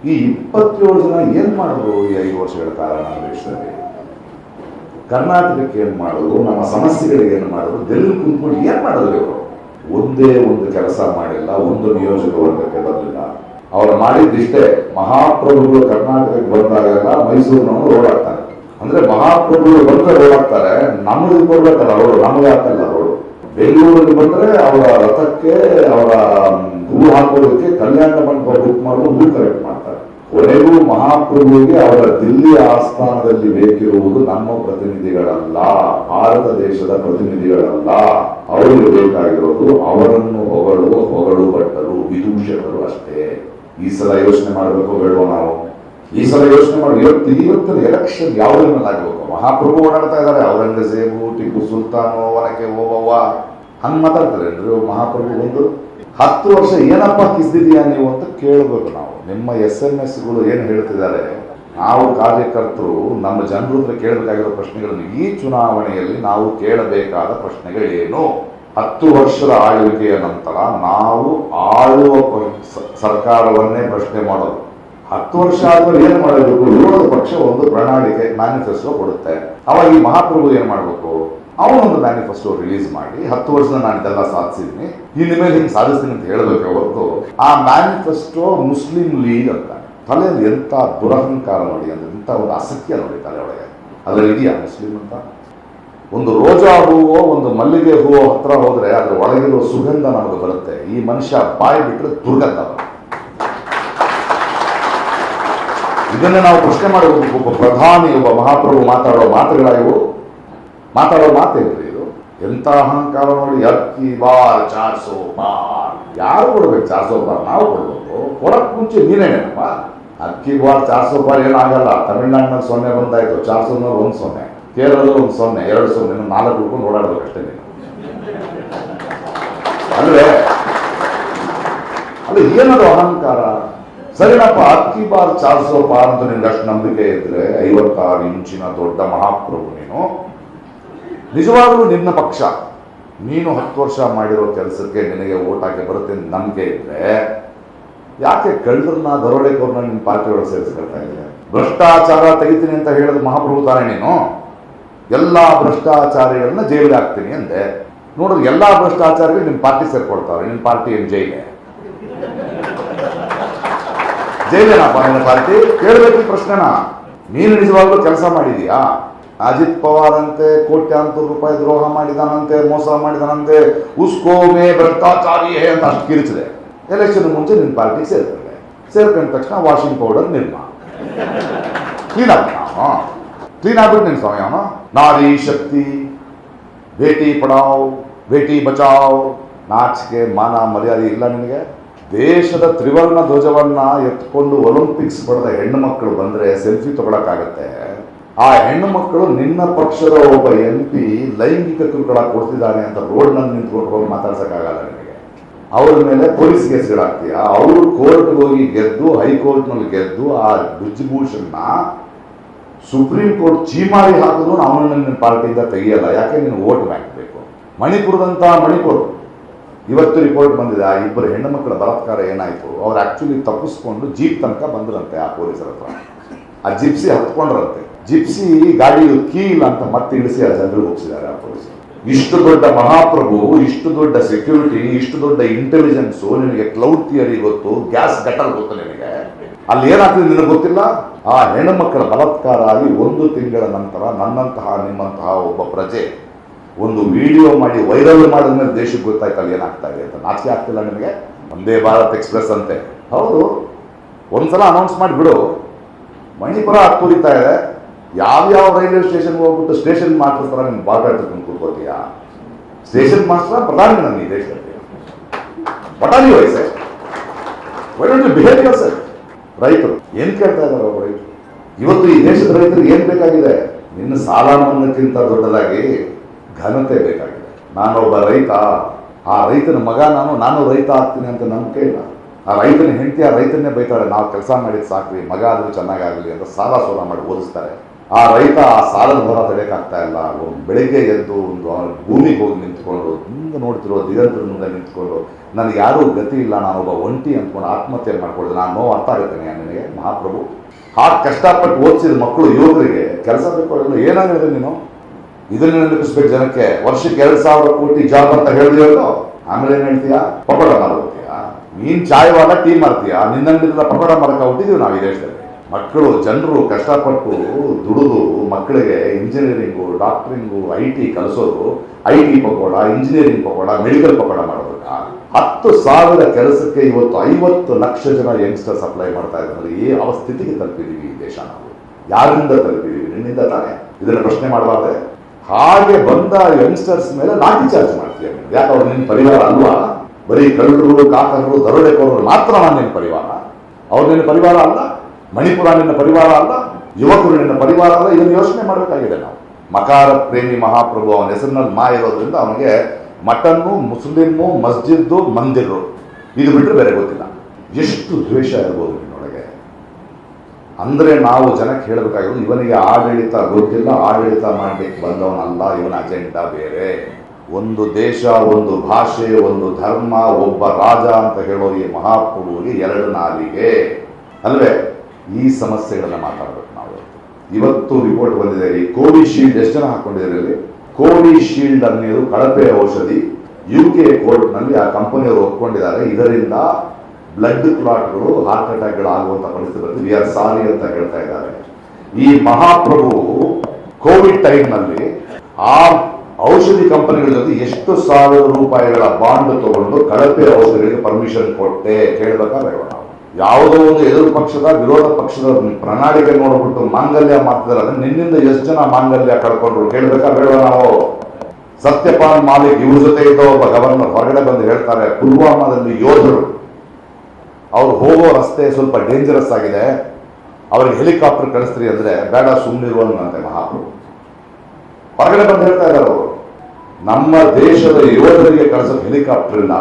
ಈ ಇಪ್ಪತ್ತೇಳು ಜನ ಏನ್ ಮಾಡಿದ್ರು ಈ ಐದು ವರ್ಷಗಳ ಕಾಲ ನಮ್ಮ ದೇಶದಲ್ಲಿ? ಕರ್ನಾಟಕಕ್ಕೆ ಏನ್ ಮಾಡಿದ್ರು, ನಮ್ಮ ಸಮಸ್ಯೆಗಳಿಗೆ ಏನ್ ಮಾಡೋದು ಡೆಲ್ಲಿ ಕುಂತ್ಕೊಂಡು ಏನ್ ಮಾಡಿದ್ರು ಇವರು? ಒಂದೇ ಒಂದು ಕೆಲಸ ಮಾಡಿಲ್ಲ, ಒಂದು ನಿಯೋಜಕ ವರ್ಗಕ್ಕೆ ಬರಲಿಲ್ಲ ಅವರು ಮಾಡಿದ್ದಿಷ್ಟೇ ಮಹಾಪ್ರಭುಗಳು ಕರ್ನಾಟಕಕ್ಕೆ ಬಂದಾಗೆಲ್ಲ ಮೈಸೂರಿನವನು ಓಡಾಡ್ತಾರೆ. ಅಂದ್ರೆ ಮಹಾಪ್ರಭುಗಳು ಬಂದ್ರೆ ಓಡಾಡ್ತಾರೆ, ನಮಗೆ ಬರ್ಬೇಕಲ್ಲ ಅವರು ನಮಗೆ ಹಾಕಲ್ಲ ಬೆಂಗಳೂರಿಗೆ ಬಂದ್ರೆ ಅವರ ರಥಕ್ಕೆ ಅವರ ಹೂ ಹಾಕೋದಕ್ಕೆ ಕಲ್ಯಾಣ ಮಂಟಪ ಬುಕ್ ಮಾಡಲು ಹೂ ಕಲೆಕ್ಟ್ ಮಾಡ್ತಾರೆ. ಕೊನೆಗೂ ಮಹಾಪ್ರಭುವಿಗೆ ಅವರ ದಿಲ್ಲಿ ಆಸ್ಥಾನದಲ್ಲಿ ಬೇಕಿರುವುದು ನಮ್ಮ ಪ್ರತಿನಿಧಿಗಳಲ್ಲ, ಭಾರತ ದೇಶದ ಪ್ರತಿನಿಧಿಗಳಲ್ಲ. ಅವರಿಗೆ ಬೇಕಾಗಿರೋದು ಅವರನ್ನು ಹೊಗಳು ಹೊಗಳು ಭಟ್ಟರು, ವಿದೂಷಕರು ಅಷ್ಟೇ. ಈ ಸಲ ಯೋಚನೆ ಮಾಡಬೇಕು, ಬೇಡುವ ನಾವು? ಈ ಸಲ ಯೋಚನೆ ಮಾಡಿ, ಇವತ್ತು, ಇವತ್ತಿನ ಎಲೆಕ್ಷನ್ ಆಗ್ಬೇಕು ಮಹಾಪ್ರಭು ಓಡಾಡ್ತಾ ಇದ್ದಾರೆ. ಔರಂಗಜೇಬು, ಟಿಪ್ಪು ಸುಲ್ತಾನು, ಒನಕೆ ಓಬವ್ವ. ಹಂಗೆ ಮಾತಾಡ್ತಾರೆ ಮಹಾಪ್ರಭು ಒಂದು ಹತ್ತು ವರ್ಷ ಏನಪ್ಪ ಕಿಸ್ದಿದೀಯಾ ನೀವು ಅಂತ ಕೇಳಬೇಕು ನಾವು. ನಿಮ್ಮ ಎಸ್ ಎಂ ಎಸ್ಗಳು ಏನು ಹೇಳ್ತಿದ್ದಾರೆ? ನಾವು ಕಾರ್ಯಕರ್ತರು, ನಮ್ಮ ಜನರ ಹತ್ರ ಕೇಳಬೇಕಾಗಿರೋ ಪ್ರಶ್ನೆಗಳನ್ನು ಈ ಚುನಾವಣೆಯಲ್ಲಿ ನಾವು ಕೇಳಬೇಕಾದ ಪ್ರಶ್ನೆಗಳೇನು? ಹತ್ತು ವರ್ಷದ ಆಳ್ವಿಕೆಯ ನಂತರ ನಾವು ಆಳುವ ಸರ್ಕಾರವನ್ನೇ ಪ್ರಶ್ನೆ ಮಾಡೋದು. ಹತ್ತು ವರ್ಷ ಆದ್ಮೇಲೆ ಏನ್ ಮಾಡಬೇಕು? ವಿರೋಧ ಪಕ್ಷ ಒಂದು ಪ್ರಣಾಳಿಕೆ ಮ್ಯಾನಿಫೆಸ್ಟೋ ಕೊಡುತ್ತೆ. ಅವಾಗ ಈ ಮಹಾಪ್ರಭು ಏನ್ ಮಾಡ್ಬೇಕು? ಅವನೊಂದು ಮ್ಯಾನಿಫೆಸ್ಟೋ ರಿಲೀಸ್ ಮಾಡಿ, ಹತ್ತು ವರ್ಷದ ನಾನು ಇದೆಲ್ಲ ಸಾಧಿಸಿದ್ದೀನಿ, ಇನ್ನು ಮೇಲೆ ಹಿಂಗೆ ಸಾಧಿಸ್ತೀನಿ ಅಂತ ಹೇಳಬೇಕು ಹೊರತು, ಆ ಮ್ಯಾನಿಫೆಸ್ಟೋ ಮುಸ್ಲಿಂ ಲೀಗ್ ಅಂತ, ತಲೆಯಲ್ಲಿ ಎಂತ ದುರಹಂಕಾರ ನೋಡಿ, ಅಂದ್ರೆ ಇಂಥ ಒಂದು ಅಸತ್ಯ ನೋಡಿ ತಲೆ ಒಳಗೆ. ಅದ್ರಲ್ಲಿ ಇದೆಯಾ ಮುಸ್ಲಿಂ ಅಂತ? ಒಂದು ರೋಜಾ ಹೂವು, ಒಂದು ಮಲ್ಲಿಗೆ ಹೂವು ಹತ್ರ ಹೋದ್ರೆ ಅದ್ರ ಒಳಗಿರೋ ಸುಗಂಧ ನಮಗೆ ಬರುತ್ತೆ. ಈ ಮನುಷ್ಯ ಬಾಯಿ ಬಿಟ್ಟರೆ ದುರ್ಗಂಧ ಬರುತ್ತೆ ಇದನ್ನೇ ನಾವು ಪ್ರಶ್ನೆ ಮಾಡಬೇಕು ಒಬ್ಬ ಪ್ರಧಾನಿ, ಒಬ್ಬ ಮಹಾಪ್ರಭು ಮಾತಾಡೋ ಮಾತುಗಳಾಗಿವು ಮಾತಾಡೋ ಮಾತೇನ್ರಿ ಇದು? ಎಂಥ ಅಹಂಕಾರ ನೋಡಿ ಅಕ್ಕಿ ಬಾರ್ ಚಾರ್ಸೋ ಬಾರ್. ಯಾರು ಕೊಡ್ಬೇಕು ಚಾರ್ಸೋ ಬಾರ್? ನಾವು ಕೊಡ್ಬೇಕು. ಕೊಡಕ್ ಮುಂಚೆ ನೀನೇನಪ್ಪ ಅಕ್ಕಿ ಬಾರ್ ಚಾರ್ಸೋ ಬಾರ್ ಏನಾಗಲ್ಲ. ತಮಿಳ್ನಾಡಿನಲ್ಲಿ ಸೊನ್ನೆ ಬಂದಾಯ್ತು. ಚಾರ್ಸೋನಲ್ಲಿ ಒಂದು ಸೊನ್ನೆ. ಕೇರಳದಲ್ಲಿ ಒಂದು ಸೊನ್ನೆ. ಎರಡು ಸೊನ್ನೆ. ನಾಲ್ಕು ಹುಡ್ಕೊಂಡು ಓಡಾಡ್ಬೇಕಷ್ಟೇ ನೀನು. ಅಂದ್ರೆ ಅದು ಏನದು ಅಹಂಕಾರ? ಸರಿನಪ್ಪ, ಅಕ್ಕಿ ಬಾರ್ ಚಾರ್ಸೋಪ ಅಂತ ನಿನ್ಗೆ ಅಷ್ಟು ನಂಬಿಕೆ ಇದ್ರೆ ಐವತ್ತಾರು ಇಂಚಿನ ದೊಡ್ಡ ಮಹಾಪ್ರಭು ನೀನು. ನಿಜವಾಗ್ಲೂ ನಿನ್ನ ಪಕ್ಷ, ನೀನು ಹತ್ತು ವರ್ಷ ಮಾಡಿರೋ ಕೆಲಸಕ್ಕೆ ನಿನಗೆ ಓಟ್ ಹಾಕಿ ಬರುತ್ತೆ ನಂಬಿಕೆ ಇದ್ರೆ, ಯಾಕೆ ಕಳ್ಳರನ್ನ ದರೋಡೆಕೋರ್ನ ನಿನ್ನ ಪಾರ್ಟಿಯೊಳಗೆ ಸೇರಿಸ್ಕೊಳ್ತಾ ಇದೆ ಭ್ರಷ್ಟಾಚಾರ ತೆಗಿತೀನಿ ಅಂತ ಹೇಳಿದ ಮಹಾಪ್ರಭು ತಾನೇ ನೀನು. ಎಲ್ಲಾ ಭ್ರಷ್ಟಾಚಾರಿಗಳನ್ನ ಜೈಲಿಗೆ ಹಾಕ್ತೀನಿ ಅಂದೆ. ನೋಡಿದ್ರೆ ಎಲ್ಲಾ ಭ್ರಷ್ಟಾಚಾರಿಗಳು ನಿಮ್ಮ ಪಾರ್ಟಿ ಸೇರ್ಕೊಳ್ತಾರೆ ನಿಮ್ಮ ಪಾರ್ಟಿ ಏನು ಜೈಲೇ? ಜೈಲೇನಪ್ಪ ನಿನ್ನ ಪಾರ್ಟಿ ಕೇಳಬೇಕು ಪ್ರಶ್ನೆನ. ನೀನು ನಿಜವಾಗ್ಲೂ ಕೆಲಸ ಮಾಡಿದೀಯಾ? ಅಜಿತ್ ಪವಾರ್ ಅಂತೆ ಕೋಟ್ಯಾಂತರ ರೂಪಾಯಿ ದ್ರೋಹ ಮಾಡಿದಾನಂತೆ, ಮೋಸ ಮಾಡಿದಾನಂತೆ, ಉಸ್ಕೋ ಮೇ ಭ್ರಷ್ಟಾಚಾರಿ ಹೇ ಅಂತ ಅಷ್ಟು ಕಿರಿಚಿದೆ. ಎಲೆಕ್ಷನ್ ಮುಂಚೆ ನಿನ್ನ ಪಾರ್ಟಿ ಸೇರ್ಕೊಂಡೆ. ಸೇರ್ಕೊಂಡ ತಕ್ಷಣ ವಾಷಿಂಗ್ ಪೌಡರ್ ನಿರ್ಮ ಕ್ಲೀನ್ ಆಗ್ಬಿಟ್ಟ. ಕ್ಲೀನ್ ಆಗ್ಬಿಟ್ಟು ನಿನ್ನ ಸ್ವಾಮಿ ನಾರಿ ಶಕ್ತಿ ಭೇಟಿ ಪಡಾವ್ ಭೇಟಿ ಬಚಾವ್, ನಾಚಿಕೆ, ಮಾನ ಮರ್ಯಾದೆ ಇಲ್ಲ ನಿನಗೆ. ದೇಶದ ತ್ರಿವರ್ಣ ಧ್ವಜವನ್ನ ಎತ್ಕೊಂಡು ಒಲಿಂಪಿಕ್ಸ್ ಪಡೆದ ಹೆಣ್ಣು ಮಕ್ಕಳು ಬಂದ್ರೆ ಸೆಲ್ಫಿ ತಗೊಳಕ್ಕಾಗತ್ತೆ. ಆ ಹೆಣ್ಣು ಮಕ್ಕಳು ನಿನ್ನ ಪಕ್ಷದ ಒಬ್ಬ ಎಂ ಪಿ ಲೈಂಗಿಕ ಕಿರುಕುಳ ಕೊಡ್ತಿದ್ದಾನೆ ಅಂತ ರೋಡ್ನಲ್ಲಿ ನಿಂತ್ಕೊಂಡು ಹೋಗಿ ಮಾತಾಡ್ಸಕ್ಕಾಗಲ್ಲ ನಿಮಗೆ ಅವ್ರ ಮೇಲೆ ಪೊಲೀಸ್ ಕೇಸ್ಗಳಾಗ್ತೀಯ ಅವರು ಕೋರ್ಟ್ಗೆ ಹೋಗಿ ಗೆದ್ದು ಹೈಕೋರ್ಟ್ನಲ್ಲಿ ಗೆದ್ದು ಆ ಬ್ರಿಜ್ಭೂಷಣ್ನ ಸುಪ್ರೀಂ ಕೋರ್ಟ್ ಚೀಮಾರಿ ಹಾಕಿದ್ರು ಅವನನ್ನು ನಿನ್ನ ಪಾರ್ಟಿಯಿಂದ ತೆಗಿಯಲ್ಲ. ಯಾಕೆ? ನೀನು ವೋಟ್ ಬ್ಯಾಂಕ್ ಬೇಕು. ಮಣಿಪುರದಂತಹ ಮಣಿಪುರ. ಇವತ್ತು ರಿಪೋರ್ಟ್ ಬಂದಿದೆ, ಆ ಇಬ್ಬರು ಹೆಣ್ಣು ಮಕ್ಕಳ ಬಲಾತ್ಕಾರ ಏನಾಯಿತು? ಅವ್ರು ಆ್ಯಕ್ಚುಲಿ ತಪ್ಪಿಸ್ಕೊಂಡು ಜೀಪ್ ತನಕ ಬಂದ್ರಂತೆ ಆ ಪೊಲೀಸರ ಹತ್ರ. ಆ ಜಿಪ್ಸಿ ಹತ್ಕೊಂಡ್ರಂತೆ. ಜಿಪ್ಸಿ ಗಾಡಿ ಕೀ ಇಲ್ಲ ಅಂತ ಮತ್ತೆ ಇಳಿಸಿ ಆ ಜನರಿಗೆ ಹೋಗಿಸಿದ್ದಾರೆ ಆ ಪೊಲೀಸರು. ಇಷ್ಟು ದೊಡ್ಡ ಮಹಾಪ್ರಭು ಇಷ್ಟು ದೊಡ್ಡ ಸೆಕ್ಯೂರಿಟಿ ಇಷ್ಟು ದೊಡ್ಡ ಇಂಟೆಲಿಜೆನ್ಸು ನಿನಗೆ ಕ್ಲೌಡ್ ಥಿಯರಿ ಗೊತ್ತು ಗ್ಯಾಸ್ ಗಟರ್ ಗೊತ್ತು ನಿನಗೆ. ಅಲ್ಲಿ ಏನಾಗ್ತದೆ ನಿನಗೆ ಗೊತ್ತಿಲ್ಲ? ಆ ಹೆಣ್ಣು ಮಕ್ಕಳ ಬಲಾತ್ಕಾರ ಆಗಿ ಒಂದು ತಿಂಗಳ ನಂತರ ನನ್ನಂತಹ ನಿಮ್ಮಂತಹ ಒಬ್ಬ ಪ್ರಜೆ ಒಂದು ವಿಡಿಯೋ ಮಾಡಿ ವೈರಲ್ ಮಾಡಿದ ಮೇಲೆ ದೇಶಕ್ಕೆ ಗೊತ್ತಾಯ್ತಲ್ಲ ಏನಾಗ್ತಾ ಇದೆ ಅಂತ. ನಾಚಿಕೆ ಆಗ್ತಿಲ್ಲ ನಿಮಗೆ? ಒಂದೇ ಭಾರತ್ ಎಕ್ಸ್ಪ್ರೆಸ್ ಅಂತೆ. ಹೌದು. ಒಂದ್ಸಲ ಅನೌನ್ಸ್ ಮಾಡಿಬಿಡು ಮಣಿಪುರ ಹತ್ತುರಿತಾ ಇದೆ. ಯಾವ್ಯಾವ ರೈಲ್ವೆ ಸ್ಟೇಷನ್ಗೆ ಹೋಗ್ಬಿಟ್ಟು ಸ್ಟೇಷನ್ ಮಾಸ್ಟರ್ ಥರ ನಿಮ್ಗೆ ಬಾಟ ಇಟ್ಕೊಂಡು ಕೂತ್ಕೋತೀಯಾ ಸ್ಟೇಷನ್ ಮಾಸ್ಟರ್ ಪ್ರಧಾನಿ ನನ್ನ ಈ ದೇಶದಲ್ಲಿ. ಬಟಾಲಿ ವಯಸ್ಸೆ why don't you behave sir ರೈತರು, ಏನು ಕೇಳ್ತಾ ಇದ್ದಾರೆ ಒಬ್ಬ ರೈತರು? ಇವತ್ತು ಈ ದೇಶದ ರೈತರಿಗೆ ಏನು ಬೇಕಾಗಿದೆ? ನಿನ್ನ ಸಾಲ ಮನ್ನಕ್ಕಿಂತ ದೊಡ್ಡದಾಗಿ ಘನತೆ ಬೇಕಾಗಿದೆ. ನಾನೊಬ್ಬ ರೈತ, ಆ ರೈತನ ಮಗ ನಾನು ನಾನು ರೈತ ಆಗ್ತೀನಿ ಅಂತ ನಂಬಿಕೆ ಇಲ್ಲ. ಆ ರೈತನ ಹೆಂಡತಿ ಆ ರೈತನ್ನೇ ಬೈತಾಳೆ ನಾವು ಕೆಲಸ ಮಾಡಿದ ಸಾಕ್ರಿ, ಮಗ ಆದರೂ ಚೆನ್ನಾಗಾಗಲಿ ಅಂತ ಸಾಲ ಸೋಲ ಮಾಡಿ ಓದಿಸ್ತಾರೆ. ಆ ರೈತ ಆ ಸಾಲದ ಹೊರ ತಡೆಯಕ್ಕಾಗ್ತಾ ಇಲ್ಲ. ಒಂದು ಬೆಳಿಗ್ಗೆ ಎದ್ದು ಒಂದು ಭೂಮಿಗೆ ಹೋಗಿ ನಿಂತ್ಕೊಂಡು, ಹಿಂಗೆ ನೋಡ್ತಿರೋ ದಿಗಂತರ ಮುಂದೆ ನಿಂತ್ಕೊಂಡು, ನನಗೆ ಯಾರೂ ಗತಿ ಇಲ್ಲ ನಾನೊಬ್ಬ ಒಂಟಿ ಅಂದ್ಕೊಂಡು ಆತ್ಮಹತ್ಯೆ ಮಾಡ್ಕೊಳ್ಳೋದು ನಾನು ನೋವು ಅರ್ಥ ಆಗುತ್ತೇನೆ ನನಗೆ? ಮಹಾಪ್ರಭು. ಆ ಕಷ್ಟಪಟ್ಟು ಓದಿಸಿದ ಮಕ್ಕಳು ಯುವಕರಿಗೆ, ಕೆಲಸ ಬೇಕು ಏನಾಗಿದೆ ನೀನು? ಇದನ್ನ ನೆನಪಿಸ್ಬೇಕು ಜನಕ್ಕೆ. ವರ್ಷಕ್ಕೆ ಎರಡ್ ಸಾವಿರ ಕೋಟಿ ಜಾಬ್ ಅಂತ ಹೇಳಿದ್ರು ಆಮೇಲೆ ಏನ್ ಹೇಳ್ತೀಯಾ? ಪಕೋಡ ಮಾರ್ಕೋತೀಯಾ ನೀನ್ ಚಾಯವಾದ ಟೀ ಮಾರ್ತೀಯಾ? ನಿನ್ನಂಗಿಲ್ಲ ಪಕೋಡ ಮಾರಕ ಹುಟ್ಟಿದೀವಿ ನಾವು ಈ ದೇಶದಲ್ಲಿ. ಮಕ್ಕಳು, ಜನರು ಕಷ್ಟಪಟ್ಟು ದುಡಿದು ಮಕ್ಕಳಿಗೆ engineering, doctoring, I T ಕಲಿಸೋದು. I T pakoda, engineering pakoda, medical pakoda ಮಾಡೋದಕ್ಕ. ಹತ್ತು ಸಾವಿರ ಕೆಲಸಕ್ಕೆ ಇವತ್ತು ಐವತ್ತು ಲಕ್ಷ ಜನ ಯಂಗ್ಸ್ಟರ್ಸ್ ಅಪ್ಲೈ ಮಾಡ್ತಾ ಇದ್ದಾರೆ ಈ ಅವಸ್ಥಿತಿಗೆ ಸ್ಥಿತಿಗೆ ತಲುಪಿದೀವಿ ಈ ದೇಶ ನಾವು. ಯಾರಿಂದ ತಲುಪಿದೀವಿ? ನಿನ್ನಿಂದ ತಾನೇ. ಇದನ್ನ ಪ್ರಶ್ನೆ ಮಾಡಬಾರ್ದೆ. ಹಾಗೆ ಬಂದ ಯಂಗ್ಸ್ಟರ್ಸ್ ಮೇಲೆ ಲಾಠಿ ಚಾರ್ಜ್ ಮಾಡ್ತೀಯ. ಯಾಕೆ ಅವ್ರು ನಿನ್ನ ಪರಿವಾರ ಅಲ್ವಾ? ಬರೀ ಕಳ್ಳರು, ಕಾಕರು, ದರೋಡೆಕೋರರು ಮಾತ್ರ ನಾನು ನಿನ್ನ ಪರಿವಾರ. ಅವ್ರು ನಿನ್ನ ಪರಿವಾರ ಅಲ್ಲ, ಮಣಿಪುರ ನಿನ್ನ ಪರಿವಾರ ಅಲ್ಲ, ಯುವಕರು ನಿನ್ನ ಪರಿವಾರ ಅಲ್ಲ, ಇದನ್ನು ಯೋಚನೆ ಮಾಡಬೇಕಾಗಿದೆ ನಾವು. ಮಕಾರ ಪ್ರೇಮಿ ಮಹಾಪ್ರಭು ಅವನ ಹೆಸರಿನಲ್ಲಿ ಮಾ ಇರೋದ್ರಿಂದ ಅವನಿಗೆ ಮಟನ್ನು, ಮುಸ್ಲಿಮು, ಮಸ್ಜಿದ್ದು ಮಂದಿರು ಇದು ಬಿಟ್ಟರೆ ಬೇರೆ ಗೊತ್ತಿಲ್ಲ. ಎಷ್ಟು ದ್ವೇಷ ಇರ್ಬೋದು. ಅಂದ್ರೆ ನಾವು ಜನಕ್ಕೆ ಹೇಳಬೇಕಾಗಿರೋದು, ಇವನಿಗೆ ಆಡಳಿತ ಗೊತ್ತಿಲ್ಲ, ಆಡಳಿತ ಮಾಡಲಿಕ್ಕೆ ಬಂದವನಲ್ಲ, ಇವನ ಅಜೆಂಡಾ ಬೇರೆ. ಒಂದು ದೇಶ, ಒಂದು ಭಾಷೆ, ಒಂದು ಧರ್ಮ, ಒಬ್ಬ ರಾಜ ಅಂತ ಹೇಳೋ ಈ ಮಹಾಪ್ರಭುವಿಗೆ ಎರಡು ನಾಲಿಗೆ. ಅಲ್ವೇ? ಈ ಸಮಸ್ಯೆಗಳನ್ನ ಮಾತಾಡಬೇಕು ನಾವು ಇವತ್ತು. ರಿಪೋರ್ಟ್ ಬಂದಿದೆ ಈ ಕೋವಿಶೀಲ್ಡ್ ಎಷ್ಟು ಜನ ಹಾಕೊಂಡಿದ್ದಾರೆ ಕೋವಿಶೀಲ್ಡ್ ಅನ್ನೋದು ಕಳಪೆ ಔಷಧಿ ಯು ಕೆ ಕೋರ್ಟ್ನಲ್ಲಿ ಆ ಕಂಪನಿಯವರು ಒಪ್ಕೊಂಡಿದ್ದಾರೆ. ಇದರಿಂದ ಬ್ಲಡ್ ಕ್ಲಾಟ್ಗಳು ಹಾರ್ಟ್ ಅಟ್ಯಾಕ್ಗಳು ಆಗುವಂತ ಪರಿಸ್ಥಿತಿ ವಿ ಆರ್ ಸಾರಿ ಅಂತ ಹೇಳ್ತಾ ಇದ್ದಾರೆ. ಈ ಮಹಾಪ್ರಭು ಕೋವಿಡ್ ಟೈಮ್ನಲ್ಲಿ ಆ ಔಷಧಿ ಕಂಪನಿಗಳ ಜೊತೆ ಎಷ್ಟು ಸಾವಿರ ರೂಪಾಯಿಗಳ ಬಾಂಡ್ ತಗೊಂಡು ಕಳಪೆ ಔಷಧಿಗಳಿಗೆ ಪರ್ಮಿಷನ್ ಕೊಟ್ಟೆ ಕೇಳಬೇಕಾದ್ರೆ ಯಾವುದೋ ಒಂದು ಎದುರು ಪಕ್ಷದ, ವಿರೋಧ ಪಕ್ಷದ ಪ್ರಣಾಳಿಕೆ ನೋಡ್ಬಿಟ್ಟು ಮಾಂಗಲ್ಯ ಮಾಡ್ತಿದ್ದಾರೆ ಅಂದ್ರೆ ನಿನ್ನಿಂದ ಎಷ್ಟು ಜನ ಮಾಂಗಲ್ಯ ಕಳ್ಕೊಂಡ್ರು ಕೇಳಬೇಕಾ ಬೇಡ ನಾವು? ಸತ್ಯಪಾಲ್ ಮಾಲಿಕ್ ಇವ್ರ ಜೊತೆ ಇದ್ದ ಒಬ್ಬ ಗವರ್ನರ್ ಹೊರಗಡೆ ಬಂದು ಹೇಳ್ತಾರೆ, ಪುಲ್ವಾಮಾದಲ್ಲಿ ಯೋಧರು ಅವ್ರು ಹೋಗೋ ರಸ್ತೆ ಸ್ವಲ್ಪ ಡೇಂಜರಸ್ ಆಗಿದೆ. ಅವ್ರಿಗೆ ಹೆಲಿಕಾಪ್ಟರ್ ಕಳಿಸ್ತೀರಿ ಅಂದ್ರೆ ಬೇಡ ಸುಮ್ಮನಿರುವಂತೆ ಮಹಾಪ್ರಭು. ಹೊರಗಡೆ ಬಂದು ಹೇಳ್ತಾ ಇದ್ದಾರೆ ಅವರು. ನಮ್ಮ ದೇಶದ ಯೋಧರಿಗೆ ಕಳಿಸೋ ಹೆಲಿಕಾಪ್ಟರ್ ಇಲ್ಲ.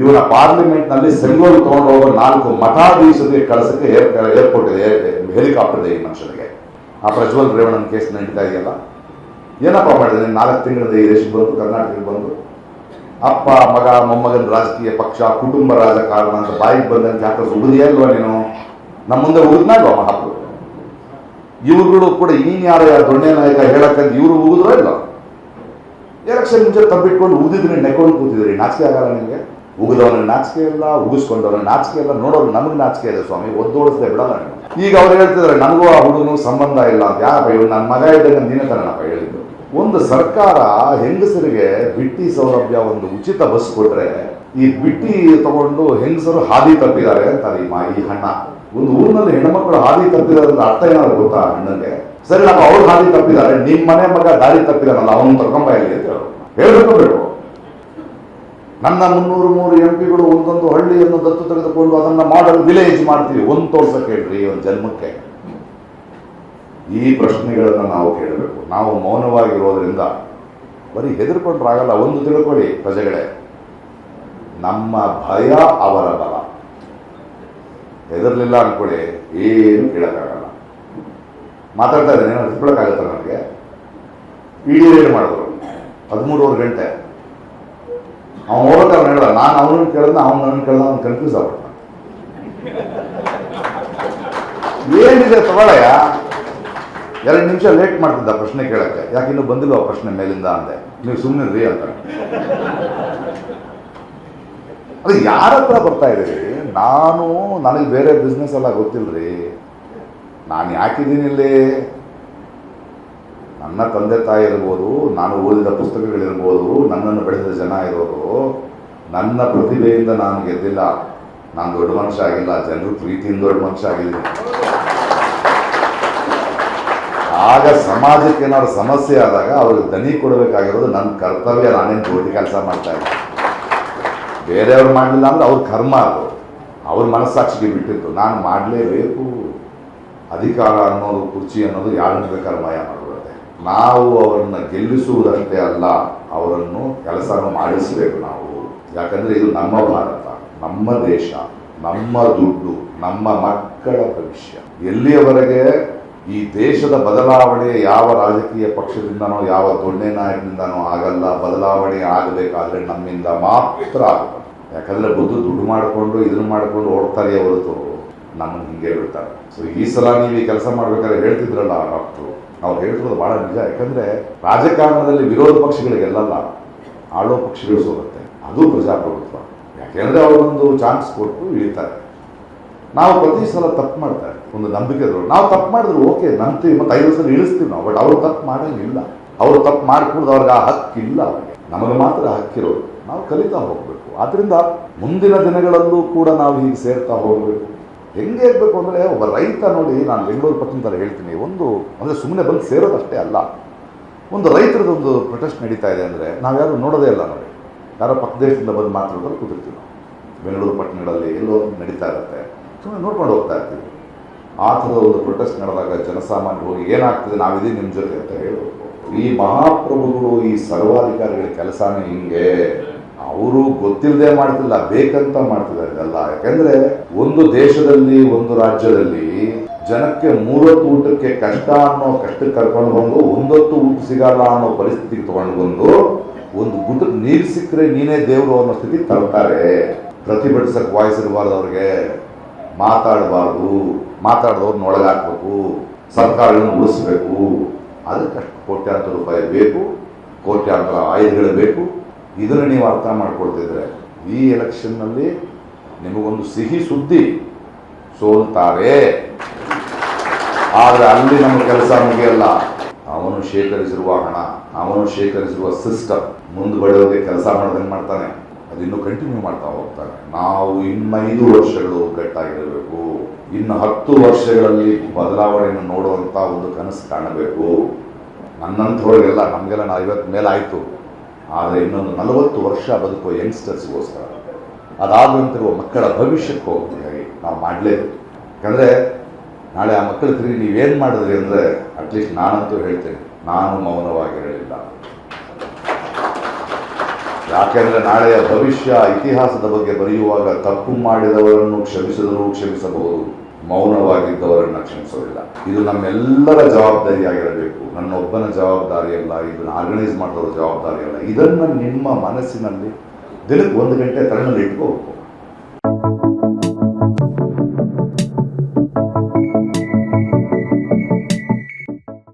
ಇವನ ಪಾರ್ಲಿಮೆಂಟ್ನಲ್ಲಿ ಸೆಂಗೋಲ್ ತಗೊಂಡು ಹೋಗೋ ನಾಲ್ಕು ಮಠಾಧೀಶರಿಗೆ ಕಳಿಸಕ್ಕೆ ಏರ್ ಏರ್ಪೋರ್ಟ್ ಇದೆ ಹೆಲಿಕಾಪ್ಟರ್ ಇದೆ ಈ ಮನುಷ್ಯನಿಗೆ. ಆ ಪ್ರಜ್ವಲ್ ರೇವಣ್ಣನ ಕೇಸ್ ನಡೀತಾ ಇದೆಯಲ್ಲ? ಏನಪ್ಪ ಮಾಡಿದೆ? ನಾಲ್ಕು ತಿಂಗಳಿಂದ ಈ ದೇಶಕ್ಕೆ ಬಂದು ಕರ್ನಾಟಕಕ್ಕೆ ಬಂದು ಅಪ್ಪ, ಮಗ, ಮೊಮ್ಮಗನ ರಾಜಕೀಯ ಪಕ್ಷ, ಕುಟುಂಬ ರಾಜಕಾರಣ ಅಂತ ಬಾಯಿಗೆ ಬಂದಂಗೆ ಹಾಕೋದು ಅಲ್ವಾ ನೀನು? ನಮ್ಮ ಮುಂದೆ ಉಳಿದ್ನಾಲ್ವ ಮಹಾಪ್ರಭು? ಇವ್ರುಗಳು ಕೂಡ ಇನ್ಯಾರ ಯಾರ ದೊಣ್ಣೆ ನಾಯಕ ಹೇಳಕ್ಕಂತ ಇವರು ಉಗಿದ್ರೋ ಇಲ್ಲ ಎಲೆಕ್ಷನ್ ಮುಂಚೆ ತಬ್ಬಿಟ್ಕೊಂಡು ಉಗಿದ್ರೆ ನೆಕೊಂಡು ಕೂತಿದ್ರಿ ನಾಚಿಕೆ ಆಗಲ್ಲ ನಿಮಗೆ? ಉಗಿದವನ ನಾಚಿಕೆ ಇಲ್ಲ, ಉಗಿಸ್ಕೊಂಡವನ ನಾಚಿಕೆ ಇಲ್ಲ, ನೋಡೋರು ನಮಗೆ ನಾಚಿಕೆ ಇದೆ ಸ್ವಾಮಿ, ಒದ್ದೋಡಿಸ್ದೆ ಬಿಡಲ್ಲ ಈಗ ಅವ್ರು ಹೇಳ್ತಿದ್ದಾರೆ, ನನಗೂ ಆ ಹುಡುಗನು ಸಂಬಂಧ ಇಲ್ಲ ಅಂತ. ಯಾರಪ್ಪ ಇವ್ರು? ನನ್ನ ಮಗ ಇದ್ದಂಗೆ ನೀನೇ ತರಣಪ್ಪ ಹೇಳಿದ್ದು. ಒಂದು ಸರ್ಕಾರ ಹೆಂಗಸರಿಗೆ ಬಿಟ್ಟಿ ಸೌಲಭ್ಯ ಒಂದು ಉಚಿತ ಬಸ್ ಕೊಟ್ರೆ ಈ ಬಿಟ್ಟಿ ತಗೊಂಡು ಹೆಂಗಸರು ಹಾದಿ ತಪ್ಪಿದ್ದಾರೆ ಅಂತಾರೆ ಈ ಹಣ್ಣ ಒಂದು ಊರಿನಲ್ಲಿ ಹೆಣ್ಮಕ್ಳು ಹಾದಿ ತಪ್ಪಿದ್ದಾರೆ ಅರ್ಥ ಏನಾದ್ರು ಗೊತ್ತಾ ಹಣ್ಣಂಗೆ ಸರಿ, ನಾವು ಅವ್ರು ಹಾದಿ ತಪ್ಪಿದ್ದಾರೆ ನಿಮ್ಮ ಮನೆ ಮಗ ದಾರಿ ತಪ್ಪಿದಾರಲ್ಲ ಅವನು ತರ್ಕೊಂಬ ಇಲ್ಲಿ ಅಂತ ಬೇಕು ನನ್ನ ಮುನ್ನೂರು ಮೂರು ಎಂ ಪಿಗಳು ಒಂದೊಂದು ಹಳ್ಳಿಯನ್ನು ದತ್ತು ತೆಗೆದುಕೊಂಡು ಅದನ್ನ ಮಾಡಲು ವಿಲೇಜ್ ಮಾಡ್ತೀವಿ. ಒಂದು ತೋರ್ಸಕ್ಕೆ ಹೇಳ್ರಿ ಒಂದು ಜನ್ಮಕ್ಕೆ. ಈ ಪ್ರಶ್ನೆಗಳನ್ನು ನಾವು ಕೇಳಬೇಕು. ನಾವು ಮೌನವಾಗಿರೋದ್ರಿಂದ ಬರೀ ಹೆದರ್ಕೊಂಡ್ರಾಗಲ್ಲ, ಒಂದು ತಿಳ್ಕೊಳ್ಳಿ ಪ್ರಜೆಗಳೇ. ನಮ್ಮ ಭಯ ಅವರ ಬಲ. ಹೆದರ್ಲಿಲ್ಲ ಅನ್ಕೊಳ್ಳಿ, ಏನು ಕೇಳೋಕ್ಕಾಗಲ್ಲ. ಮಾತಾಡ್ತಾ ಇದ್ದೇನೆ ತಿಳ್ಕೊಳಕ್ಕಾಗತ್ತ ನನಗೆ ಇಡೀ ರೇಟ್ ಮಾಡಿದ್ರು? ಹದಿಮೂರುವರೆ ಗಂಟೆ. ಅವ್ನು ಹೋಗ್ಬೇಕಾದ್ರೆ ಹೇಳಲ್ಲ ನಾನು ಅವನನ್ನು ಕೇಳಿದ, ಅವ್ನು ನನ್ನ ಕೇಳಿದ, ಅವ್ನು ಕನ್ಫ್ಯೂಸ್ ಆಗ್ಬಿಟ್ಟ. ಏನಿದೆ ತಗೊಳಯ್ಯ? ಎರಡು ನಿಮಿಷ ಲೇಟ್ ಮಾಡ್ತಿದ್ದ ಪ್ರಶ್ನೆ ಕೇಳಕ್ಕೆ. ಯಾಕೆ ಇನ್ನೂ ಬಂದಿಲ್ಲ ಆ ಪ್ರಶ್ನೆ ಮೇಲಿಂದ ಅಂದೆ. ನೀವು ಸುಮ್ಮನೆ ರೀ ಅಂತ. ಅದು ಯಾರ ಹತ್ರ ಬರ್ತಾ ಇದ್ದೀರಿ? ನಾನು, ನನಗೆ ಬೇರೆ ಬಿಸ್ನೆಸ್ ಎಲ್ಲ ಗೊತ್ತಿಲ್ಲರಿ ನಾನು ಯಾಕಿದ್ದೀನಿ ಇಲ್ಲಿ? ನನ್ನ ತಂದೆ ತಾಯಿ ಇರ್ಬೋದು, ನಾನು ಓದಿದ ಪುಸ್ತಕಗಳಿರ್ಬೋದು, ನನ್ನನ್ನು ಬೆಳೆಸಿದ ಜನ ಇರೋದು, ನನ್ನ ಪ್ರತಿಭೆಯಿಂದ ನಾನು ಗೆದ್ದಿಲ್ಲ. ನಾನು ದೊಡ್ಡ ಮನುಷ್ಯ ಆಗಿಲ್ಲ, ಜನರು ಪ್ರೀತಿಯಿಂದ ದೊಡ್ಡ ಮನುಷ್ಯ ಆಗಿದ್ದೀನಿ. ಆಗ ಸಮಾಜಕ್ಕೆ ಏನಾದ್ರು ಸಮಸ್ಯೆ ಆದಾಗ ಅವ್ರಿಗೆ ದನಿ ಕೊಡಬೇಕಾಗಿರೋದು ನನ್ನ ಕರ್ತವ್ಯ, ನಾನೇನು ದೊಡ್ಡ ಕೆಲಸ ಮಾಡ್ತಾ ಇದ್ದೆ ಬೇರೆಯವ್ರು ಮಾಡಲಿಲ್ಲ ಅಂದ್ರೆ ಅವ್ರ ಕರ್ಮ ಅದು. ಅವ್ರ ಮನಸ್ಸಾಕ್ಷಿಗೆ ಬಿಟ್ಟಿತ್ತು ನಾನು ಮಾಡಲೇಬೇಕು. ಅಧಿಕಾರ ಅನ್ನೋದು, ಕುರ್ಚಿ ಅನ್ನೋದು ಯಾರನ್ನ ಬೇಕಾದ್ರೆ ಮಯ ಮಾಡಿಬಿಡುತ್ತೆ ನಾವು ಅವರನ್ನು ಗೆಲ್ಲಿಸುವುದಷ್ಟೇ ಅಲ್ಲ, ಅವರನ್ನು ಕೆಲಸನೂ ಮಾಡಿಸಬೇಕು ನಾವು. ಯಾಕಂದ್ರೆ ಇದು ನಮ್ಮ ಭಾರತ, ನಮ್ಮ ದೇಶ, ನಮ್ಮ ದುಡ್ಡು, ನಮ್ಮ ಮಕ್ಕಳ ಭವಿಷ್ಯ. ಎಲ್ಲಿಯವರೆಗೆ ಈ ದೇಶದ ಬದಲಾವಣೆ ಯಾವ ರಾಜಕೀಯ ಪಕ್ಷದಿಂದನೋ, ಯಾವ ದೊಣ್ಣೆ ನಾಯಕನಿಂದನೋ ಆಗಲ್ಲ. ಬದಲಾವಣೆ ಆಗಬೇಕಾದ್ರೆ ನಮ್ಮಿಂದ ಮಾತ್ರ ಆಗುತ್ತೆ. ಯಾಕಂದ್ರೆ ಬುದ್ಧು ದುಡ್ಡು ಮಾಡಿಕೊಂಡು, ಇದನ್ನು ಮಾಡಿಕೊಂಡು ಓಡ್ತಾರೆ ಹೊರತು ನಮ್ಮನ್ನು ಹಿಂಗೆ ಬಿಡ್ತಾರೆ. ಸೊ ಈ ಸಲ ನೀವು ಈ ಕೆಲಸ ಮಾಡ್ಬೇಕಾದ್ರೆ ಹೇಳ್ತಿದ್ರಲ್ಲ ಡಾಕ್ಟ್ರು. ಅವ್ರು ಹೇಳ್ತಿರೋದು ಬಹಳ ನಿಜ. ಯಾಕಂದ್ರೆ ರಾಜಕಾರಣದಲ್ಲಿ ವಿರೋಧ ಪಕ್ಷಗಳಿಗೆಲ್ಲಲ್ಲ ಆಳೋ ಪಕ್ಷಗಳು ಸೋಗುತ್ತೆ ಅದು ಪ್ರಜಾಪ್ರಭುತ್ವ. ಯಾಕೆಂದ್ರೆ ಅವರೊಂದು ಚಾನ್ಸ್ ಕೊಟ್ಟು ಇಳಿತಾರೆ. ನಾವು ಪ್ರತಿ ಸಲ ತಪ್ಪು ಮಾಡ್ತಾರೆ ಒಂದು ನಂಬಿಕೆ ನಾವು ತಪ್ಪು ಮಾಡಿದ್ರು ಓಕೆ, ನಂಬ್ತೀವಿ ಮತ್ತು ಐದು ಸಲ ಇಳಿಸ್ತೀವಿ ನಾವು, ಬಟ್ ಅವರು ತಪ್ಪು ಮಾಡೋಂಗಿಲ್ಲ. ಅವರು ತಪ್ಪು ಮಾಡಿಕೊಡ್ದು ಅವ್ರಿಗೆ ಆ ಹಕ್ಕಿಲ್ಲ ಇಲ್ಲ ನಮಗೆ ಮಾತ್ರ ಹಕ್ಕಿರೋದು ನಾವು ಕಲಿತಾ ಹೋಗಬೇಕು. ಆದ್ದರಿಂದ ಮುಂದಿನ ದಿನಗಳಲ್ಲೂ ಕೂಡ ನಾವು ಹೀಗೆ ಸೇರ್ತಾ ಹೋಗಬೇಕು. ಹೆಂಗೆ ಇರಬೇಕು ಅಂದರೆ ಒಬ್ಬ ರೈತ ನೋಡಿ ನಾನು ಬೆಂಗಳೂರು ಪಟ್ಟಣದಲ್ಲಿ ಹೇಳ್ತೀನಿ, ಒಂದು ಅಂದರೆ ಸುಮ್ಮನೆ ಬಂದು ಸೇರೋದಷ್ಟೇ ಅಲ್ಲ. ಒಂದು ರೈತರದ್ದು ಪ್ರೊಟೆಸ್ಟ್ ನಡೀತಾ ಇದೆ ಅಂದರೆ ನಾವ್ಯಾರು ನೋಡೋದೇ ಇಲ್ಲ ನೋಡಿ. ಯಾರೋ ಪಕ್ಕ ದೇಶದಿಂದ ಬಂದು ಮಾತಾಡೋದ್ರಲ್ಲಿ ಕೂತಿರ್ತೀವಿ ಬೆಂಗಳೂರು ಪಟ್ಟಣಗಳಲ್ಲಿ ಎಲ್ಲೋ ನಡೀತಾ ಇರುತ್ತೆ. ಸುಮ್ಮನೆ ನೋಡ್ಕೊಂಡು ಹೋಗ್ತಾ ಇರ್ತೀವಿ. ಆ ಥರದ ಒಂದು ಪ್ರೊಟೆಸ್ಟ್ ನಡೆದಾಗ ಜನಸಾಮಾನ್ಯರು ಏನಾಗ್ತದೆ? ನಾವಿದೀವಿ ನಿಮ್ಮ ಜೊತೆ ಅಂತ ಹೇಳಿ ಈ ಮಹಾಪ್ರಭುಗಳು, ಈ ಸರ್ವಾಧಿಕಾರಿಗಳ ಕೆಲಸನೇ ಹಿಂಗೆ. ಅವರು ಗೊತ್ತಿಲ್ಲದೆ ಮಾಡ್ತಿಲ್ಲ, ಬೇಕಂತ ಮಾಡ್ತಿದ್ದಾರೆ ಇದೆಲ್ಲ. ಯಾಕಂದ್ರೆ ಒಂದು ದೇಶದಲ್ಲಿ, ಒಂದು ರಾಜ್ಯದಲ್ಲಿ ಜನಕ್ಕೆ ಮೂರೊತ್ತು ಊಟಕ್ಕೆ ಕಷ್ಟ ಅನ್ನೋ ಕಷ್ಟಕ್ಕೆ ಕರ್ಕೊಂಡು ಬಂದು, ಒಂದೊತ್ತು ಊಟ ಸಿಗಲ್ಲ ಅನ್ನೋ ಪರಿಸ್ಥಿತಿಗೆ ತಗೊಂಡು ಬಂದು, ಒಂದು ಗುಡ್ಡ ನೀರು ಸಿಕ್ಕರೆ ನೀನೇ ದೇವರು ಅನ್ನೋ ಸ್ಥಿತಿ ತರ್ತಾರೆ. ಪ್ರತಿಭಟಿಸಕ್ಕೆ ವಾಯ್ಸ್ ಇರಬಾರ್ದು ಅವ್ರಿಗೆ. ಮಾತಾಡಬಾರ್ದು. ಮಾತಾಡಿದವ್ರನ್ನ ಒಳಗಾಕ್ಬೇಕು. ಸರ್ಕಾರಗಳನ್ನು ಉಳಿಸ್ಬೇಕು. ಅದಕ್ಕಷ್ಟು ಕೋಟ್ಯಾಂತರ ರೂಪಾಯಿ ಬೇಕು. ಕೋಟ್ಯಾಂತರ ಆಯುಧಗಳು ಬೇಕು. ಇದನ್ನು ನೀವು ಅರ್ಥ ಮಾಡ್ಕೊಳ್ತಿದ್ರೆ ಈ ಎಲೆಕ್ಷನ್ನಲ್ಲಿ ನಿಮಗೊಂದು ಸಿಹಿ ಸುದ್ದಿ ಸೋಲ್ತಾರೆ. ಆದರೆ ಅಲ್ಲಿ ನಮ್ಮ ಕೆಲಸ ಮುಗಿಯಲ್ಲ. ಅವನು ಶೇಖರಿಸಿರುವ ಹಣ, ಅವನು ಶೇಖರಿಸಿರುವ ಸಿಸ್ಟಮ್ ಮುಂದುವರೆಯೋದೇ ಕೆಲಸ ಮಾಡೋದನ್ನು ಮಾಡ್ತಾನೆ? ಅದು ಇನ್ನೂ ಕಂಟಿನ್ಯೂ ಮಾಡ್ತಾ ಹೋಗ್ತಾರೆ ನಾವು ಇನ್ನೈದು ವರ್ಷಗಳು ಗಟ್ಟಾಗಿರಬೇಕು ಇನ್ನು ಹತ್ತು ವರ್ಷಗಳಲ್ಲಿ ಬದಲಾವಣೆಯನ್ನು ನೋಡುವಂತ ಒಂದು ಕನಸು ಕಾಣಬೇಕು. ನನ್ನಂಥವ್ರಿಗೆಲ್ಲ ನಮಗೆಲ್ಲ ನಾ ಐವತ್ತು ಮೇಲೆ ಆಯಿತು ಆದರೆ ಇನ್ನೊಂದು ನಲವತ್ತು ವರ್ಷ ಬದುಕುವ ಯಂಗ್ಸ್ಟರ್ಸ್ಗೋಸ್ಕರ. ಅದಾದ ನಂತರ ಮಕ್ಕಳ ಭವಿಷ್ಯಕ್ಕೆ ಹೋಗ್ತೀವಿ ನಾವು ಮಾಡಲೇಬೇಕು. ಯಾಕಂದರೆ ನಾಳೆ ಆ ಮಕ್ಕಳ ತಿರುಗಿ ನೀವೇನು ಮಾಡಿದ್ರಿ ಅಂದರೆ ಅಟ್ಲೀಸ್ಟ್ ನಾನಂತೂ ಹೇಳ್ತೇನೆ, ನಾನು ಮೌನವಾಗಿರಲಿಲ್ಲ ಯಾಕೆಂದ್ರೆ ನಾಳೆಯ ಭವಿಷ್ಯ ಇತಿಹಾಸದ ಬಗ್ಗೆ ಬರೆಯುವಾಗ ತಪ್ಪು ಮಾಡಿದವರನ್ನು ಕ್ಷಮಿಸಿದರೂ ಕ್ಷಮಿಸಬಹುದು. ಮೌನವಾಗಿದ್ದವರನ್ನು ಕ್ಷಮಿಸೋದಿಲ್ಲ. ಇದು ನಮ್ಮೆಲ್ಲರ ಜವಾಬ್ದಾರಿಯಾಗಿರಬೇಕು. ನನ್ನೊಬ್ಬನ ಜವಾಬ್ದಾರಿಯಲ್ಲ ಇದನ್ನು ಆರ್ಗನೈಸ್ ಮಾಡಿದವರ ಜವಾಬ್ದಾರಿಯಲ್ಲ ಇದನ್ನು ನಿಮ್ಮ ಮನಸ್ಸಿನಲ್ಲಿ ದಿನಕ್ಕೆ ಒಂದು ಗಂಟೆ ತಲೆನಲ್ಲಿ ಇಟ್ಕೋಬೇಕು.